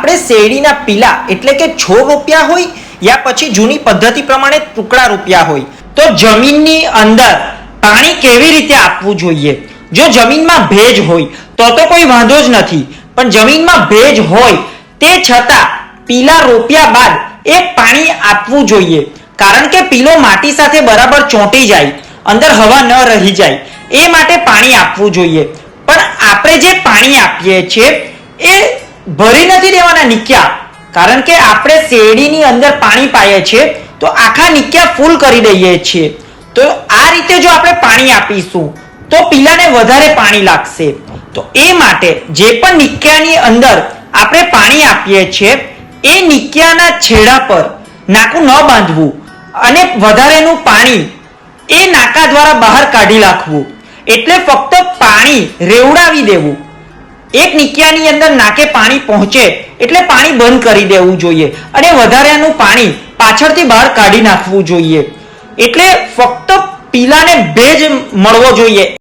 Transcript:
આપણે શેરડીના પીલા એટલે કે છોડ રોપ્યા હોય યા પછી જૂની પદ્ધતિ પ્રમાણે ટુકડા રોપ્યા હોય. તો જમીનની અંદર પાણી કેવી રીતે આપવું જોઈએ? જો જમીનમાં ભેજ હોય, તો તો કોઈ વાંધો જ નથી. પણ જમીનમાં ભેજ હોય, તે છતાં પીલા રોપ્યા બાદ એ પાણી આપવું જોઈએ. કારણ કે પીલો માટી સાથે બરાબર ચોંટી જાય, અંદર હવા ન રહી જાય, એ માટે પાણી આપવું જોઈએ. પણ આપણે જે પાણી આપીએ છીએ, એ ભરી નથી દેવાના નિક્યા. કારણ કે આપણે શેરડીની અંદર પાણી પાઈએ છીએ, તો આખા નિક્યા ફૂલ કરી દઈએ છીએ. તો આ રીતે જો આપણે પાણી આપીશું, તો પીલાને વધારે પાણી લાગશે. તો એ માટે જે પણ નિક્યાની અંદર આપણે પાણી આપીએ છીએ, એ નિક્યાના છેડા પર નાકું ન બાંધવું અને વધારેનું પાણી એ નાકા દ્વારા બહાર કાઢી નાખવું. એટલે ફક્ત પાણી રેવડાવી દેવું. એક નિક્યાની અંદર નાકે પાણી પહોંચે એટલે પાણી બંધ કરી દેવું જોઈએ. અને વધારાનું પાણી પાછળથી બહાર કાઢી નાખવું જોઈએ. એટલે ફક્ત પીલાને ભેજ મળવો જોઈએ.